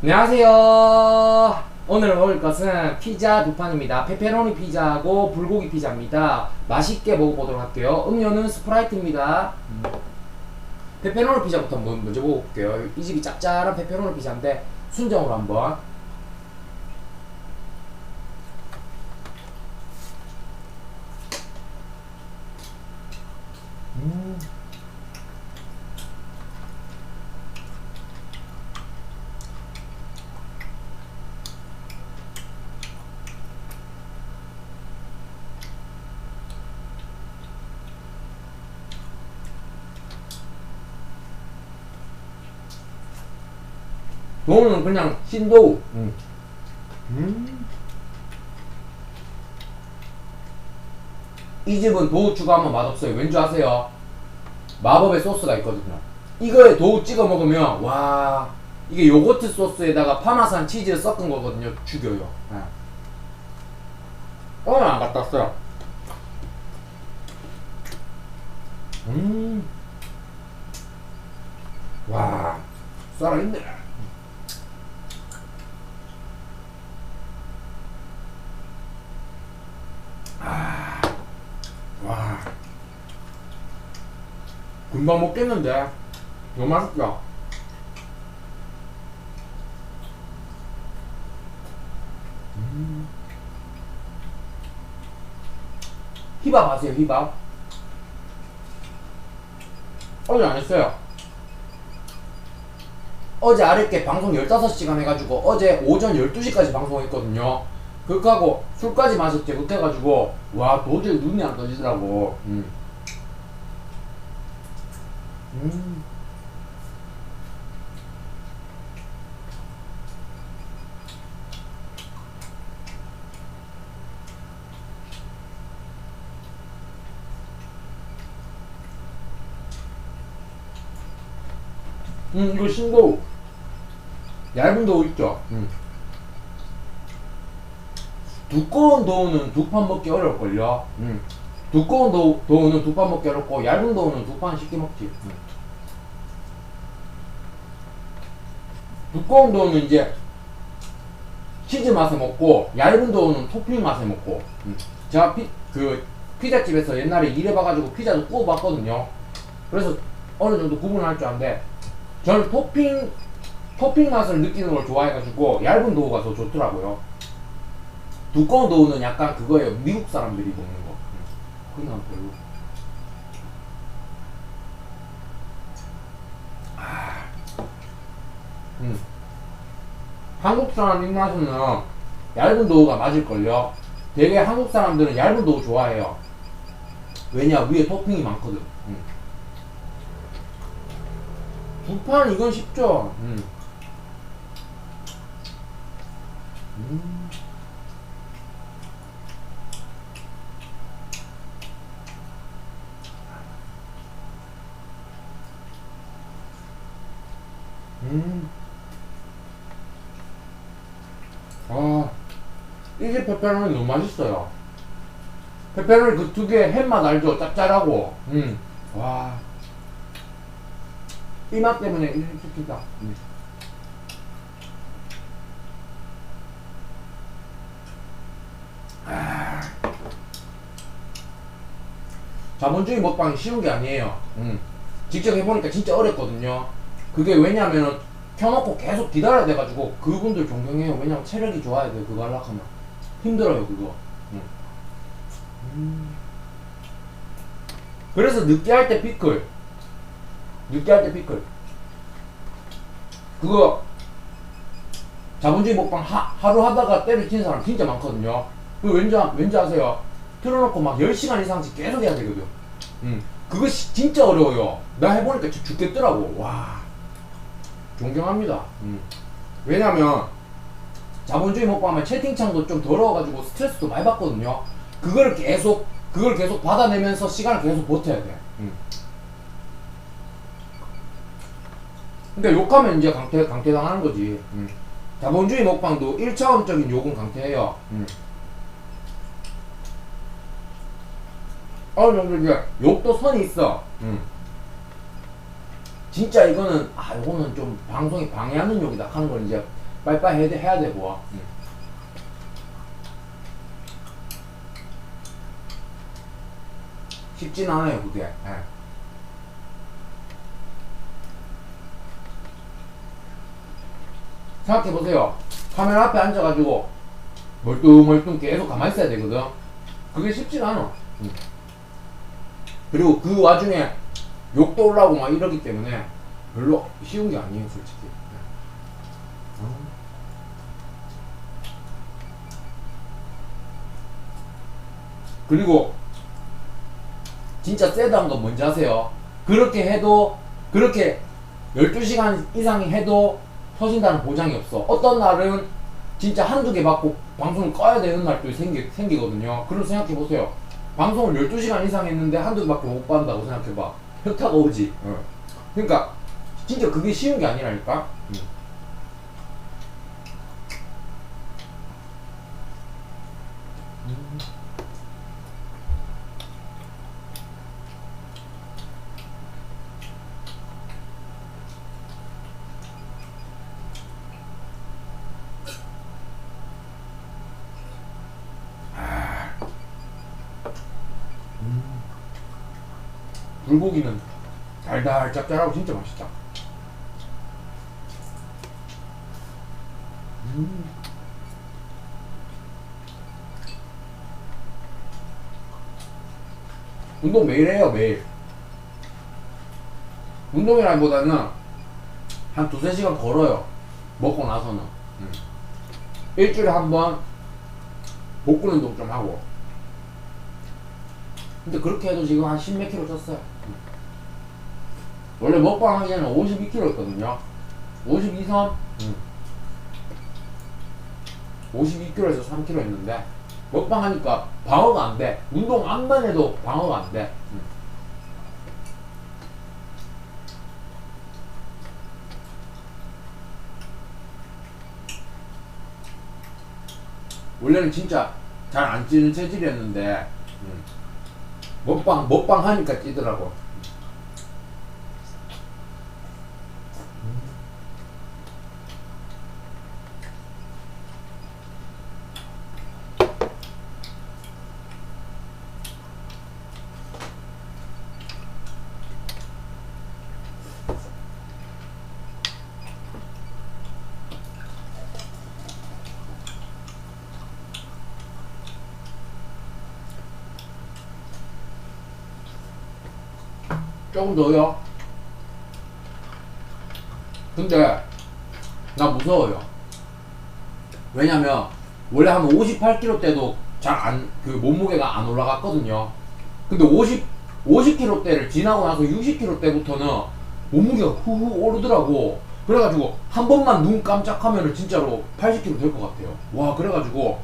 안녕하세요. 오늘 먹을 것은 피자 두 판입니다. 페페로니 피자하고 불고기 피자입니다. 맛있게 먹어보도록 할게요. 음료는 스프라이트입니다. 음. 페페로니 피자부터 먼- 먼저 먹어볼게요. 이 집이 짭짤한 페페로니 피자인데 순정으로 한번. 음. 도우는 그냥 신도우. 음. 음. 이 집은 도우 추가하면 맛없어요. 왠지 아세요? 마법의 소스가 있거든요. 이거에 도우 찍어 먹으면 와 이게 요거트 소스에다가 파마산 치즈 섞은 거거든요. 죽여요. 네. 오늘 안 갔다 왔어요. 음. 와 살아있네. 와. 금방 먹겠는데. 너무 맛있다. 음. 휘밥 아세요, 휘밥? 어제 안 했어요. 어제 아랫게 방송 15시간 해가지고 어제 오전 12시까지 방송했거든요. 그렇게 하고 술까지 마셨지 그래가지고 와 도저히 눈이 안 떠지더라고. 음. 음. 음 이거 신도우 얇은 도우 있죠. 음. 두꺼운 도우는 두 판 먹기 어려울걸요. 음. 두꺼운 도우, 도우는 두 판 먹기 어렵고 얇은 도우는 두 판 쉽게 먹지. 음. 두꺼운 도우는 이제 치즈 맛에 먹고 얇은 도우는 토핑 맛에 먹고. 음. 제가 피, 그 피자집에서 옛날에 일해봐가지고 피자도 구워봤거든요. 그래서 어느 정도 구분할 줄 아는데 저는 토핑 토핑 맛을 느끼는 걸 좋아해가지고 얇은 도우가 더 좋더라고요. 두꺼운 도우는 약간 그거예요. 미국 사람들이 먹는 거. 그냥 별로. 아, 음. 한국 사람 입맛에는 얇은 도우가 맞을걸요. 되게 한국 사람들은 얇은 도우 좋아해요. 왜냐 위에 토핑이 많거든. 음. 두판 이건 쉽죠. 음. 음. 음. 아, 이게 페페로니 너무 맛있어요. 페페로니 그 두 개 햄맛 알죠? 짭짤하고. 음. 와. 이 맛 때문에 이렇게 시키다. 음. 아. 자본주의 먹방이 쉬운 게 아니에요. 음. 직접 해보니까 진짜 어렵거든요. 그게 왜냐면은 켜놓고 계속 기다려야 돼가지고 그분들 존경해요. 왜냐면 체력이 좋아야 돼요. 그거 하려고 하면. 힘들어요, 그거. 음. 음. 그래서 느끼할 때 피클. 느끼할 때 피클. 그거 자본주의 먹방 하, 하루 하다가 때려치는 사람 진짜 많거든요. 그 왠지, 아- 왠지 아세요? 틀어놓고 막 10시간 이상씩 계속 해야 되거든. 음. 시- 진짜 어려워요. 나 해보니까 죽겠더라고. 와. 존경합니다. 음. 왜냐면 자본주의 먹방하면 채팅창도 좀 더러워가지고 스트레스도 많이 받거든요. 그걸 계속 그걸 계속 받아내면서 시간을 계속 버텨야 돼. 음. 그러니까 욕하면 이제 강퇴 강퇴 당하는 거지. 음. 자본주의 먹방도 1차원적인 욕은 강퇴해요. 음. 어느 정도 이제 욕도 선이 있어. 음. 진짜 이거는 아 이거는 좀 방송이 방해하는 욕이다 하는 걸 이제 빨리빨리 해야, 돼- 해야 되고. 음. 쉽진 않아요, 그게. 예. 생각해보세요. 카메라 앞에 앉아가지고 멀뚱멀뚱 계속 가만히 있어야 되거든. 그게 쉽진 않아. 음. 그리고 그 와중에 욕도 올라오고 막 이러기 때문에 별로 쉬운 게 아니에요, 솔직히. 음. 그리고 진짜 세다한 건 뭔지 아세요? 그렇게 해도 그렇게 12시간 이상이 해도 터진다는 보장이 없어. 어떤 날은 진짜 한두 개 받고 방송을 꺼야 되는 날도 생기, 생기거든요. 그럼 생각해 보세요. 방송을 12시간 이상 했는데 한두 개밖에 못 받는다고 생각해 봐. 현타가 오지. 어. 그러니까 진짜 그게 쉬운 게 아니라니까. 음. 불고기는 달달 짭짤하고 진짜 맛있다. 음. 운동 매일 해요 매일. 운동이라기보다는 한 두세 시간 걸어요. 먹고 나서는. 음. 일주일에 한 번 복근 운동 좀 하고. 근데 그렇게 해도 지금 한 10몇 킬로 쪘어요. 원래 먹방 하기 전에 52kg였거든요. 52, 3? 응. 52kg에서 3kg 했는데, 먹방 하니까 방어가 안 돼. 운동 안만 해도 방어가 안 돼. 응. 원래는 진짜 잘 안 찌는 체질이었는데, 응. 먹방, 먹방 하니까 찌더라고. 더요. 근데 나 무서워요. 왜냐면 원래 한 58kg 때도 잘 안 그 몸무게가 안 올라갔거든요. 근데 50 50kg 대를 지나고 나서 60kg 때부터는 몸무게가 후후 오르더라고. 그래가지고 한 번만 눈 깜짝하면은 진짜로 80kg 될 것 같아요. 와 그래가지고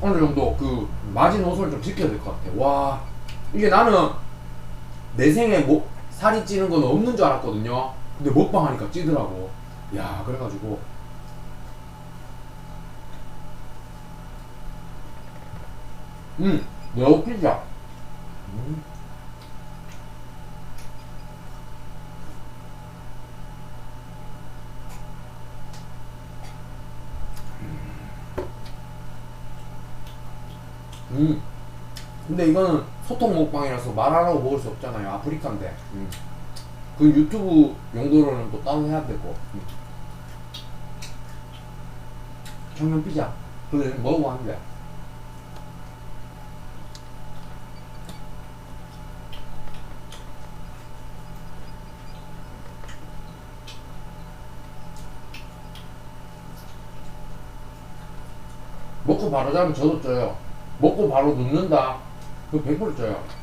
어느 정도 그 마지노선을 좀 지켜야 될 것 같아. 와 이게 나는 내 생에 뭐 살이 찌는 건 없는 줄 알았거든요. 근데 먹방 하니까 찌더라고. 야, 그래가지고. 음, 여우 피자. 음. 음. 근데 이거는 소통 먹방이라서 말하라고 먹을 수 없잖아요. 아프리카인데. 음. 그 유튜브 용도로는 또 따로 해야 되고. 음. 청년 피자. 그래, 먹어봤는데. 먹고 바로 자면 저도 쪄요. 먹고 바로 눕는다. 그 100% 쪄요.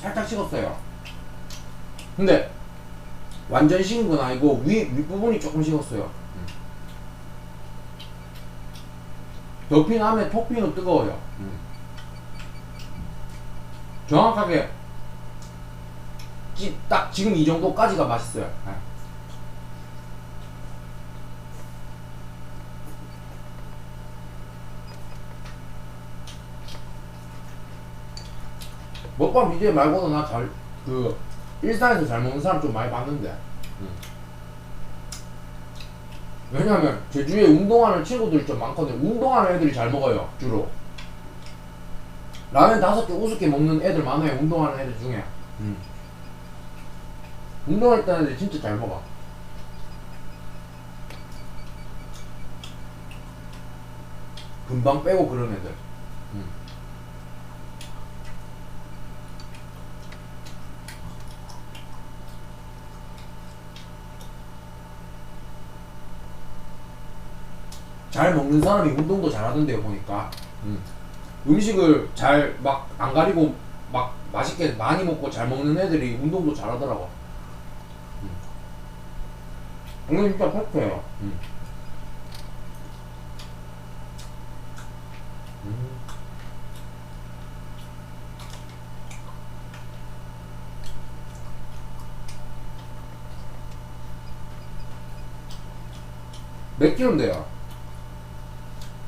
살짝 식었어요. 근데 완전 식은 건 아니고 위 윗부분이 조금 식었어요. 음. 덮인 안에 토핑은 뜨거워요. 음. 정확하게 지- 딱 지금 이 정도까지가 맛있어요. 네. 먹방 BJ 말고도 나잘 그 일상에서 잘 먹는 사람 좀 많이 봤는데. 음. 왜냐면 제 주위에 운동하는 친구들이 좀 많거든요. 운동하는 애들이 잘 먹어요 주로. 라면 다섯 개 우습게 먹는 애들 많아요. 운동하는 애들 중에. 음. 운동할 때 애들 진짜 잘 먹어. 금방 빼고 그런 애들. 음. 잘 먹는 사람이 운동도 잘하던데요 보니까 음. 음식을 잘 막 안 가리고 막 맛있게 많이 먹고 잘 먹는 애들이 운동도 잘하더라고 음. 이건 진짜 팩트예요 음. 음. 몇 킬로인데요?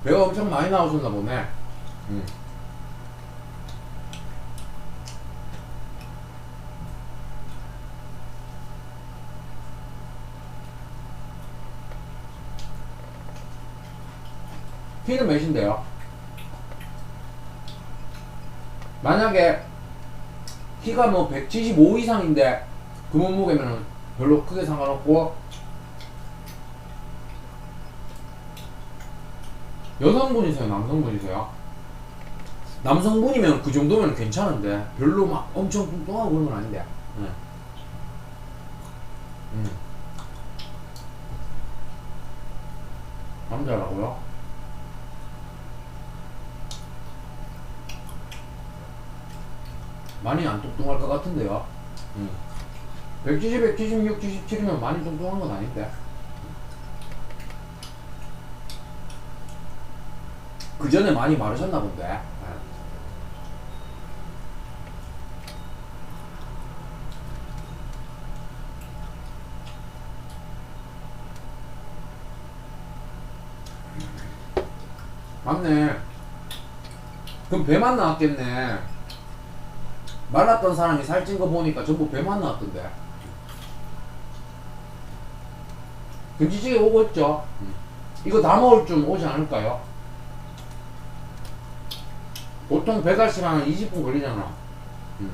배가 엄청 많이 나오셨나 보네. 음. 키는 몇인데요? 만약에 키가 뭐 175 이상인데 그 몸무게면 별로 크게 상관없고 여성분이세요? 남성분이세요? 남성분이면 그 정도면 괜찮은데 별로 막 엄청 뚱뚱하고 그런 건 아닌데 네. 음. 남자라고요? 많이 안 뚱뚱할 것 같은데요 음. 170, 176, 77이면 많이 뚱뚱한 건 아닌데 그 전에 많이 마르셨나 본데. 네. 맞네. 그럼 배만 나왔겠네. 말랐던 사람이 살찐 거 보니까 전부 배만 나왔던데. 김치찌개 오고 있죠? 이거 다 먹을 쯤 오지 않을까요? 보통 배달시간 한 20분 걸리잖아. 음.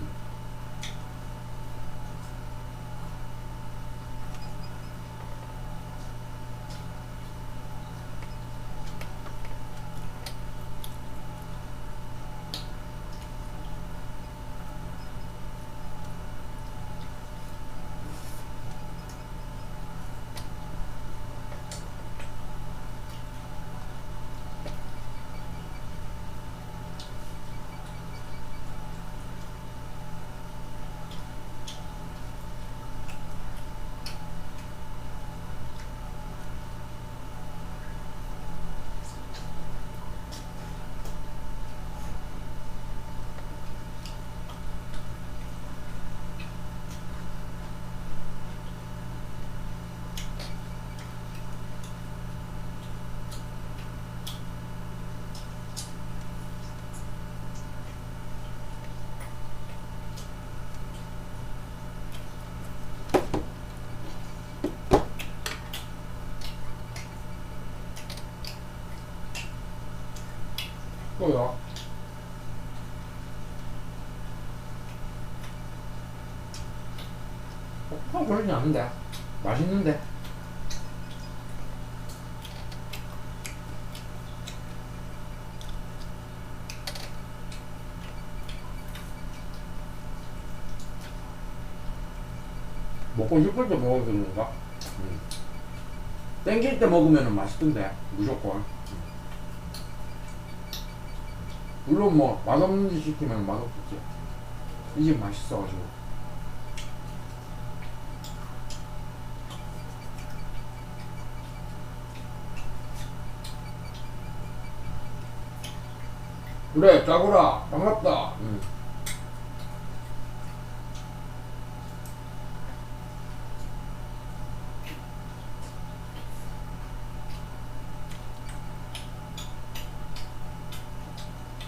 또요. 어, 그러진 않은데. 맛있는데. 먹고 싶을 때 먹어서 그런가? 음. 땡길 때 먹으면 맛있던데, 무조건. 물론 뭐 맛없는 데 시키면 맛없겠지. 이 집 맛있어가지고. 그래, 짜고라. 반갑다. 응.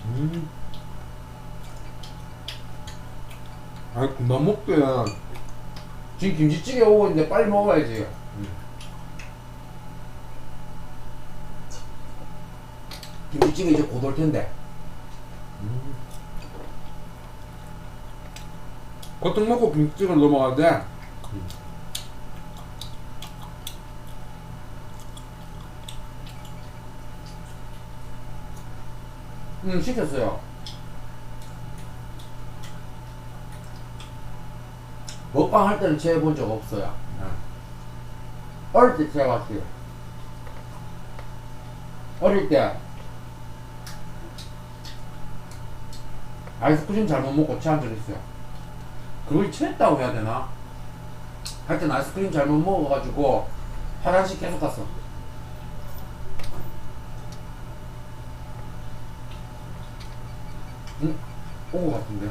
음. 아, 금방 먹대. 지금 김치찌개 오고 있는데 빨리 먹어야지. 김치찌개 이제 곧 올 텐데. 겉떡 먹고 김치찌개를 넘어가야 돼. 음, 시켰어요. 먹방 할 때는 제 해 본 적 없어요. 어릴 때 제가 봤어요. 어릴 때 아이스크림 잘못 먹고 체한 적 있어요. 그걸 체했다고 해야 되나? 하여튼 아이스크림 잘못 먹어가지고 화장실 계속 갔어. 응? 온것 같은데.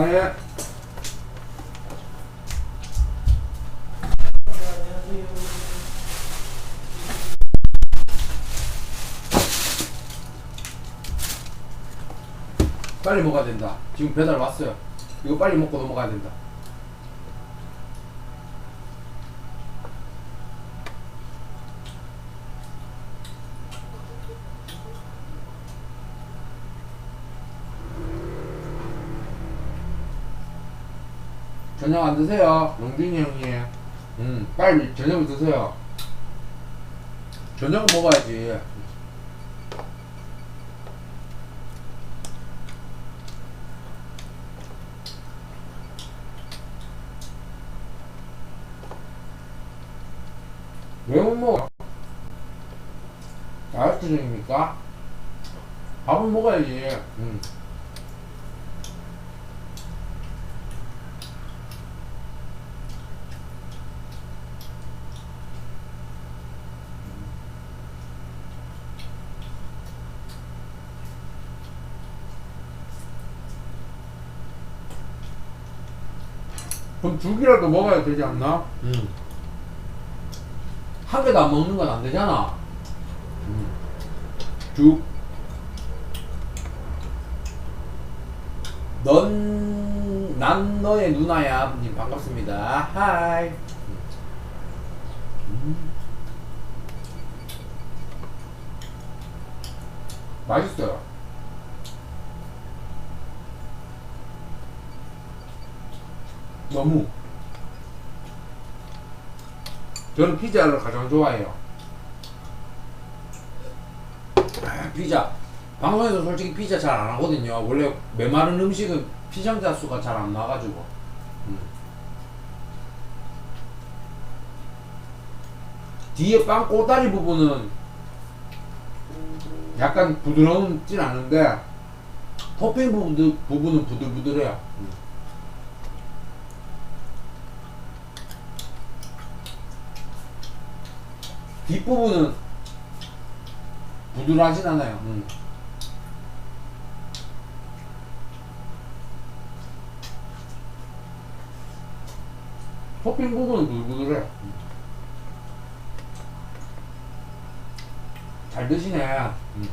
아, 예. 빨리 먹어야 된다. 지금 배달 왔어요. 이거 빨리 먹고 넘어가야 된다. 저녁 안 드세요. 영준이 형님. 음, 빨리 저녁을 드세요. 저녁은 먹어야지. 왜 못 먹어? 다이어트 중입니까? 밥은 먹어야지. 음. 죽이라도 먹어야 되지 않나? 음. 한 개도 안 먹는 건 안 되잖아. 음. 죽. 넌, 난 너의 누나야. 님 반갑습니다. 하이. 음. 맛있어요. 너무. 저는 피자를 가장 좋아해요. 아, 피자. 방송에서 솔직히 피자 잘 안 하거든요. 원래 메마른 음식은 피장자 수가 잘 안 나가지고. 음. 뒤에 빵 꼬다리 부분은 약간 부드러움진 않은데 토핑 부분, 부분은 부들부들해요. 음. 뒷부분은 부드러하진 않아요. 음. 토핑 부분은 부들부들해. 음. 잘 드시네. 음.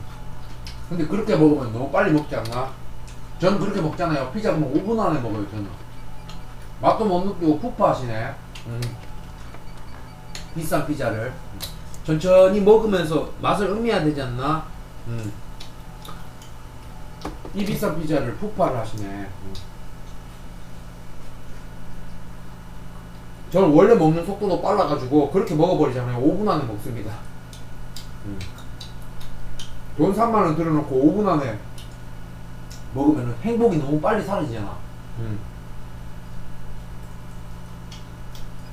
근데 그렇게 먹으면 너무 빨리 먹지 않나? 저는 그렇게 먹잖아요. 피자 뭐 5분 안에 먹어요, 저는. 맛도 못 느끼고 푸파하시네. 음. 비싼 피자를. 천천히 먹으면서 맛을 음미해야 되지 않나? 음. 이 비싼 피자를 푸파를 하시네. 음. 저는 원래 먹는 속도도 빨라가지고 그렇게 먹어버리잖아요. 5분 안에 먹습니다. 음. 돈 3만원 들여놓고 5분 안에 먹으면 행복이 너무 빨리 사라지잖아. 음.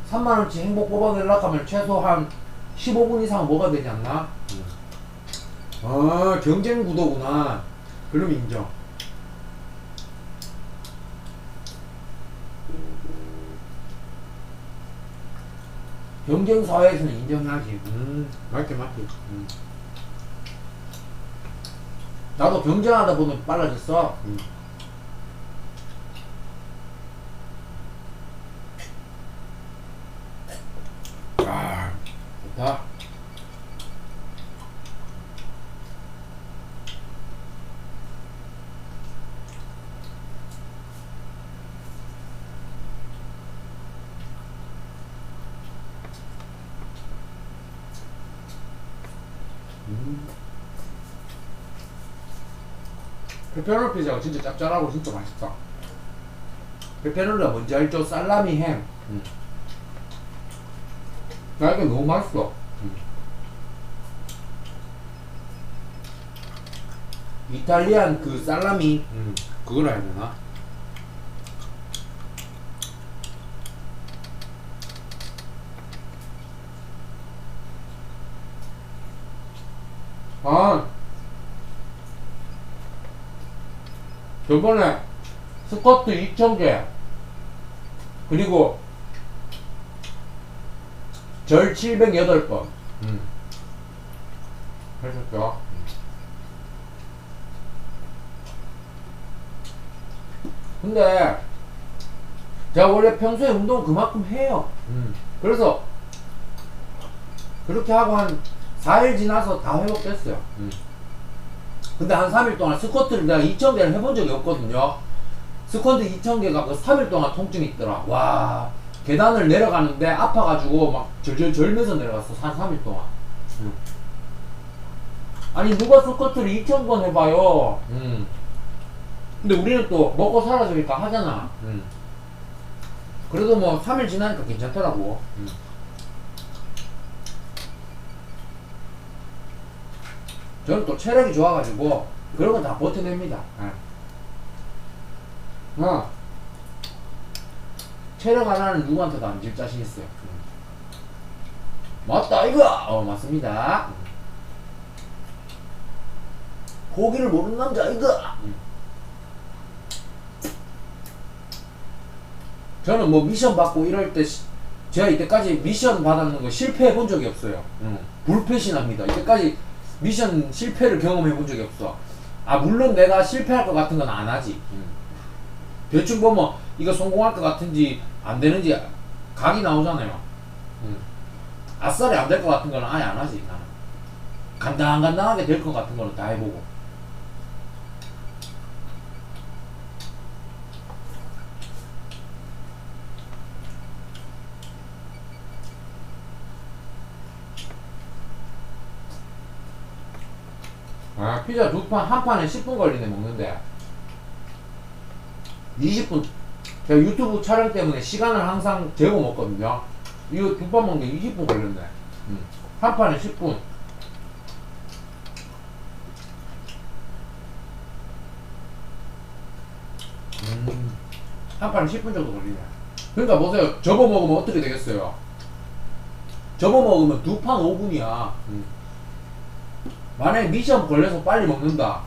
3만원치 행복 뽑아내려고 하면 최소 한 15분 이상 먹어야 되지 않나? 아, 경쟁 구도구나. 그럼 인정. 경쟁 사회에서는 인정하지. 음, 맞지, 맞지. 음. 나도 경쟁하다 보면 빨라졌어. 음. 아, 좋다. 음. 페페로니 피자가 진짜 짭짤하고 진짜 맛있다. 페페로니가 뭔지 알죠? 살라미 햄. 음. 나 이게 너무 맛있어. 음. 이탈리안 그 살라미. 음. 그걸 해야 되나? 아. 저번에 스쿼트 2,000개. 그리고 절 708번. 음. 하셨죠? 근데 제가 원래 평소에 운동을 그만큼 해요. 음. 그래서 그렇게 하고 한 4일 지나서 다 회복됐어요. 음. 근데 한 3일 동안 스쿼트를 내가 2,000개를 해본 적이 없거든요. 스쿼트 2,000개가 그 3일 동안 통증이 있더라. 와, 계단을 내려가는데 아파가지고 막 절절 절면서 내려갔어. 한 3일 동안. 음. 아니, 누가 스쿼트를 2,000번 해봐요. 음. 근데 우리는 또 먹고 살아주니까 하잖아. 음. 그래도 뭐 3일 지나니까 괜찮더라고. 음. 저는 또 체력이 좋아가지고 그런 건 다 버텨냅니다. 예. 어. 체력 하나는 누구한테도 안질 자신 있어요. 음. 맞다 이거. 어 맞습니다. 음. 고기를 모르는 남자 이거. 음. 저는 뭐 미션 받고 이럴 때 시- 제가 이때까지 미션 받았는 거 실패해 본 적이 없어요. 음. 불패신합니다. 이때까지 미션 실패를 경험해 본 적이 없어. 아 물론 내가 실패할 것 같은 건 안 하지. 음. 대충 보면 이거 성공할 것 같은지 안 되는지 각이 나오잖아요. 음. 아싸리 안 될 것 같은 거는 아예 안 하지 나는. 간당간당하게 될 것 같은 거는 다 해보고. 아 피자 두 판 한 판에 10분 걸리네 먹는데 20분. 제가 유튜브 촬영 때문에 시간을 항상 재고 먹거든요. 이거 두판 먹는 게 20분 걸렸네. 음. 한 판에 10분. 음. 한 판에 10분 정도 걸리네. 그러니까 보세요. 접어 먹으면 어떻게 되겠어요? 접어 먹으면 두 판 5분이야. 만약에 미션 걸려서 빨리 먹는다.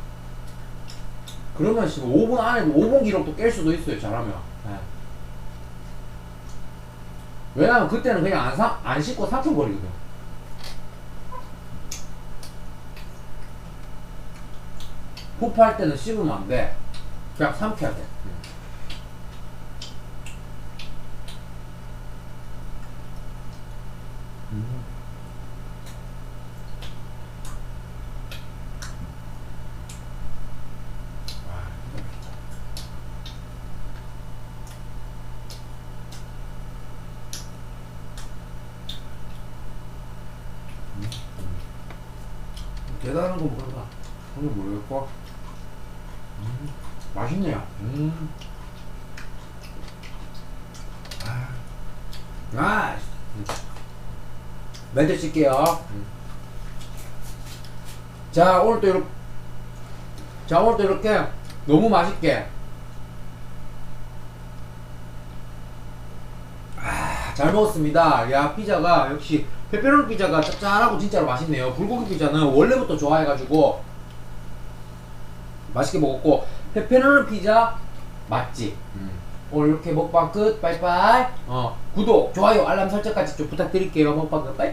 그러면 지금 5분 안에도 5분 기록도 깰 수도 있어요, 잘하면. 예. 왜냐면 그때는 그냥 안, 사, 안 씻고 삼켜버리거든. 푸프할 때는 씹으면 안 돼. 그냥 삼켜야 돼. 대단한 거 먹을까? 그건 모르겠고. 음, 맛있네요. 음. 아. 멘트 칠게요. 음. 자, 오늘 또 이렇게, 자, 오늘 또 이렇게 너무 맛있게. 아, 잘 먹었습니다. 야, 피자가 역시 페페로니 피자가 짭짤하고 진짜로 맛있네요. 불고기 피자는 원래부터 좋아해가지고 맛있게 먹었고 페페로니 피자 맛집. 음. 오늘 이렇게 먹방 끝. 빠이빠이. 어, 구독, 좋아요, 알람 설정까지 좀 부탁드릴게요. 먹방 끝. 빠이빠이.